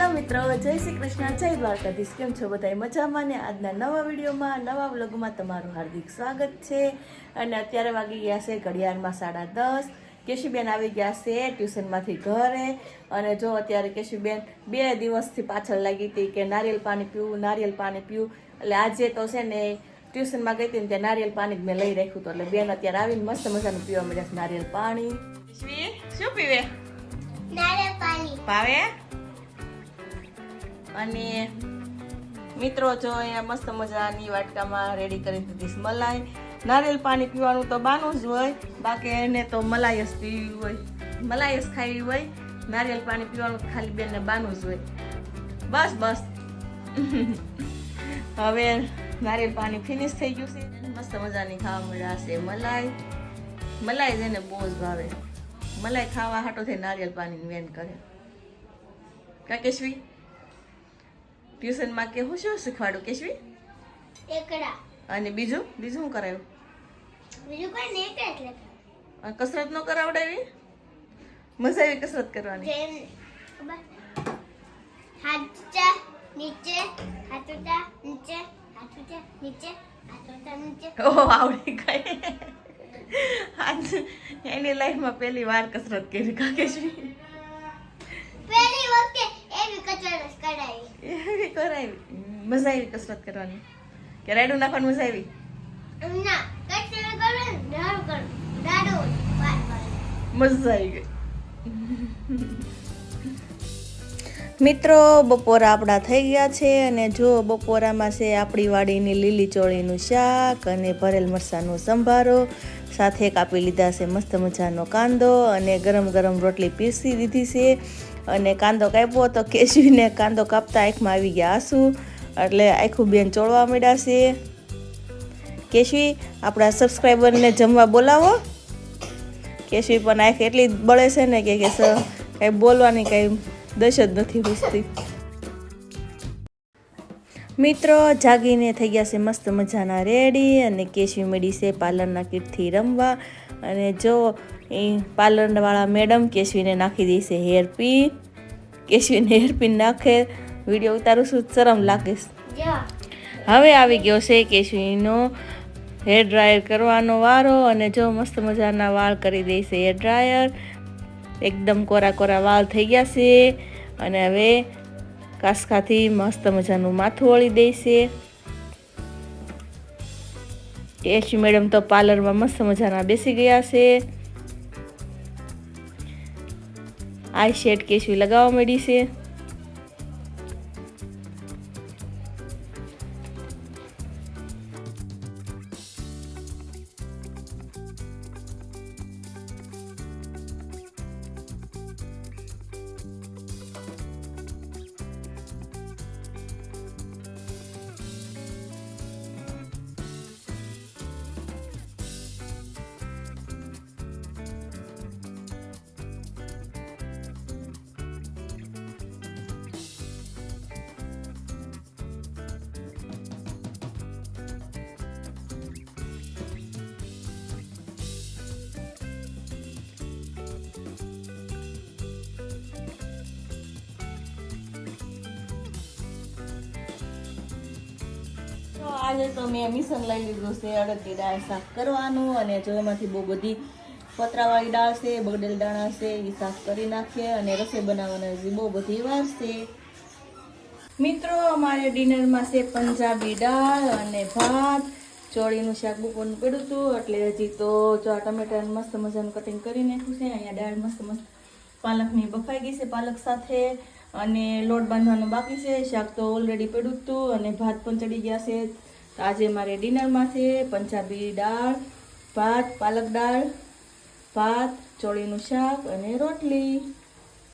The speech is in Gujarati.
હેલો મિત્રો જય શ્રી કૃષ્ણ જય દ્વારકાધીશ. કેમ છો બધા મજામાં ને? આજના નવા વિડીયોમાં નવા વ્લોગમાં તમારું હાર્દિક સ્વાગત છે. અને અત્યારે વાગી ગયા છે ઘડિયાળમાં સાડા દસ. કેશુબેન આવી ગયા છે ટ્યુશનમાંથી ઘરે. અને જો અત્યારે કેશુબેન બે દિવસથી પાછળ લાગી હતી કે નારિયેલ પાણી પીવું નારિયેલ પાણી પીવું. એટલે આજે તો છે ને ટ્યુશનમાં ગઈ હતી ને ત્યાં નારિયેલ પાણી જ મેં લઈ રાખ્યું હતું. એટલે બેન અત્યારે આવીને મસ્ત મજાનું પીવા મળ્યા છે નારિયેલ પાણી. શું પીવે? નારિયેલ પાણી. ભાવે? અને મિત્રો, જો અહીંયા મસ્ત મજાની વાટકામાં રેડી કરી દીધી મલાઈ. નારિયેલ પાણી પીવાનું તો બાનું જ હોય, બાકી એને તો મલાઈ જ પીવી હોય. મલાઈ જ ખાવી હોય, નારિયેલ પાણી પીવાનું ખાલી બેનને બાનું જ હોય. બસ બસ. હવે નારિયેલ પાણી ફિનિશ થઈ ગયું છે મસ્ત મજાની ખાવા મળ્યા છે મલાઈ. મલાઈ એને બહુ જ ભાવે. મલાઈ ખાવા હાટો થઈ નારિયેળ પાણી વેન કરે કા કેશવી ટ્યુશનમાં કે હું શું શીખવાડું કેશવી? એકડા. અને બીજું? બીજું શું કરાયું? બીજું કોઈ નહીં કે એટલે કસરત નો કરાવડાવી? મજા આવી કસરત કરવાની. ઊંચા નીચે હાથ નીચે હાથ નીચે હાથ નીચે. ઓહો આવડી ગઈ. આજ એની લાઈફમાં પહેલી વાર કસરત કરી કા કેશવી? પહેલી વખતે કરાવી મજા આવી કસરત કરવાની? કે રાયડું નાખવાની મજા આવી? મજા આવી ગઈ. મિત્રો, બપોરા આપણા થઈ ગયા છે અને જો બપોરામાં છે આપણી વાડીની લીલી ચોળીનું શાક અને ભરેલ મરસાનો સંભારો, સાથે કાપી લીધા છે મસ્ત મજાનો કાંદો અને ગરમ ગરમ રોટલી પીસી દીધી છે અને કાંદો કાપ્યો તો કેશવીને કાંદો કાપતા આંખમાં આવી ગયા આંસુ. એટલે આખું બેન ચોળવા મળ્યા છે. કેશવી, આપણા સબસ્ક્રાઈબરને જમવા બોલાવો. કેશવી પણ આંખ એટલી બળે છે ને કે કે સર કંઈ બોલવાની કાંઈ દશ નથી પૂછતી મિત્રો, જાગીને થઈ ગયા છે મસ્ત મજાના રેડી અને કેશવી મળી છે પાર્લરના કીટથી રમવા. અને જો એ પાર્લરવાળા મેડમ કેશવીને નાખી દે છે કેશવીને હેરપીન નાખે. વીડિયો ઉતારું છું, શરમ લાગે. હવે આવી ગયો છે કેશવીનો હેર ડ્રાયર કરવાનો વારો અને જો મસ્ત મજાના વાળ કરી દે છે હેર ડ્રાયર. એકદમ કોરા કોરા વાળ થઈ ગયા છે અને હવે કાસકાથી મસ્ત મજાનું માથું વળી દેશે છે. મેડમ તો પાર્લરમાં મસ્ત મજાના બેસી ગયા છે. આઈ શેડ કેશવી લગાવવા મળી છે. આજે તો મેં મિશન લઈ લીધું છે, અડદની દાળ સાફ કરવાનું અને જો એમાંથી બહુ બધી પતરાવાળી દાળ છે, બગડેલ દાણા છે એ સાફ કરી નાખીએ અને રસોઈ બનાવવાના હજી બહુ બધી વાર છે. મિત્રો, અમારે ડિનરમાં છે પંજાબી દાળ અને ભાત. ચોળીનું શાક બપોરનું પડ્યું હતું, એટલે હજી તો જો આ ટમેટાનું મસ્ત મજાનું કટિંગ કરી નાખ્યું છે, અહીંયા દાળ મસ્ત મસ્ત પાલકની બફાઈ ગઈ છે પાલક સાથે અને લોટ બાંધવાનું બાકી છે. શાક તો ઓલરેડી પડ્યું હતું અને ભાત પણ ચડી ગયા છે. આજે મારે ડિનરમાં છે પંજાબી દાળ ભાત પાલક દાળ ભાત ચોળીનું શાક અને રોટલી.